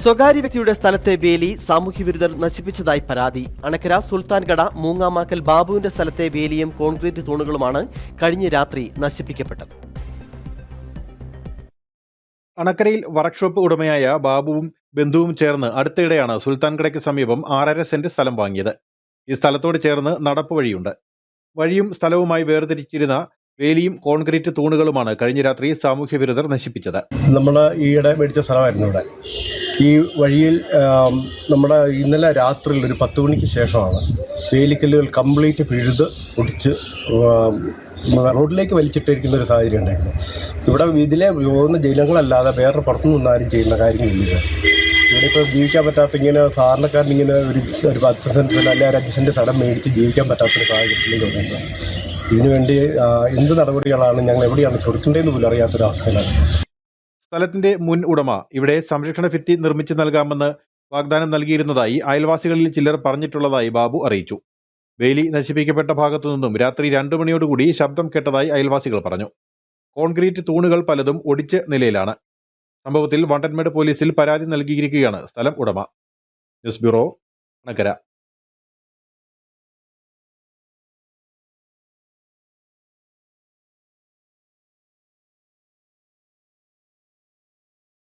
സ്വകാര്യ വ്യക്തിയുടെ സ്ഥലത്തെ വേലി സാമൂഹ്യ വിരുദ്ധർ നശിപ്പിച്ചതായി പരാതി. അണക്കര സുൽത്താൻകട മൂങ്ങാമാക്കൽ ബാബുവിന്റെ സ്ഥലത്തെ വേലിയും കോൺക്രീറ്റ് തൂണുകളുമാണ് കഴിഞ്ഞ രാത്രി നശിപ്പിക്കപ്പെട്ടത്. അണക്കരയിൽ വർക്ക്ഷോപ്പ് ഉടമയായ ബാബുവും ബന്ധുവും ചേർന്ന് അടുത്തിടെയാണ് സുൽത്താൻകടയ്ക്ക് സമീപം ആറര സെന്റ് സ്ഥലം വാങ്ങിയത്. ഈ സ്ഥലത്തോട് ചേർന്ന് നടപ്പ് വഴിയുണ്ട്. വഴിയും സ്ഥലവുമായി വേർതിരിച്ചിരുന്ന വേലിയും കോൺക്രീറ്റ് തൂണുകളുമാണ് കഴിഞ്ഞ രാത്രി സാമൂഹ്യ വിരുദ്ധർ നശിപ്പിച്ചത്. നമ്മൾ ഈയിടെ മേടിച്ച സ്ഥലമായിരുന്നു ഇവിടെ. ഈ വഴിയിൽ നമ്മുടെ ഇന്നലെ രാത്രിയിൽ ഒരു പത്ത് മണിക്ക് ശേഷമാണ് വേലിക്കല്ലുകൾ കംപ്ലീറ്റ് പിഴുത് പൊടിച്ച് റോഡിലേക്ക് വലിച്ചിട്ടിരിക്കുന്ന ഒരു സാഹചര്യം ഉണ്ടായിരുന്നു. ഇവിടെ ഇതിലെ പോകുന്ന ജയിലങ്ങളല്ലാതെ വേറെ പുറത്തുനിന്ന് ആരും ചെയ്യുന്ന കാര്യങ്ങളില്ല. ഇവിടെ ഇപ്പോൾ ജീവിക്കാൻ പറ്റാത്ത ഇങ്ങനെ സാധാരണക്കാരൻ ഇങ്ങനെ ഒരു ഒരു പത്ത് സെന്റ് സ്ഥലം അല്ലെങ്കിൽ ഒരു അഞ്ച് സെന്റ് സ്ഥലം മേടിച്ച് ജീവിക്കാൻ പറ്റാത്തൊരു സാഹചര്യത്തിലേക്ക് വരുന്നത് ഇതിനുവേണ്ടി എന്ത് നടപടികളാണ് ഞങ്ങൾ എവിടെയാണ് കൊടുക്കേണ്ടതെന്ന് പോലും അറിയാത്തൊരവസ്ഥയിലാണ് സ്ഥലത്തിന്റെ മുൻ ഉടമ ഇവിടെ സംരക്ഷണ ഭിത്തി നിർമ്മിച്ചു നൽകാമെന്ന് വാഗ്ദാനം നൽകിയിരുന്നതായി അയൽവാസികളിൽ ചിലർ പറഞ്ഞിട്ടുള്ളതായി ബാബു അറിയിച്ചു. വേലി നശിപ്പിക്കപ്പെട്ട ഭാഗത്തു നിന്നും രാത്രി രണ്ടു മണിയോടുകൂടി ശബ്ദം കേട്ടതായി അയൽവാസികൾ പറഞ്ഞു. കോൺക്രീറ്റ് തൂണുകൾ പലതും ഒടിച്ച് നിലയിലാണ്. സംഭവത്തിൽ വണ്ടൻമേട് പോലീസിൽ പരാതി നൽകിയിരിക്കുകയാണ് സ്ഥലം ഉടമ. News bureau Anakkara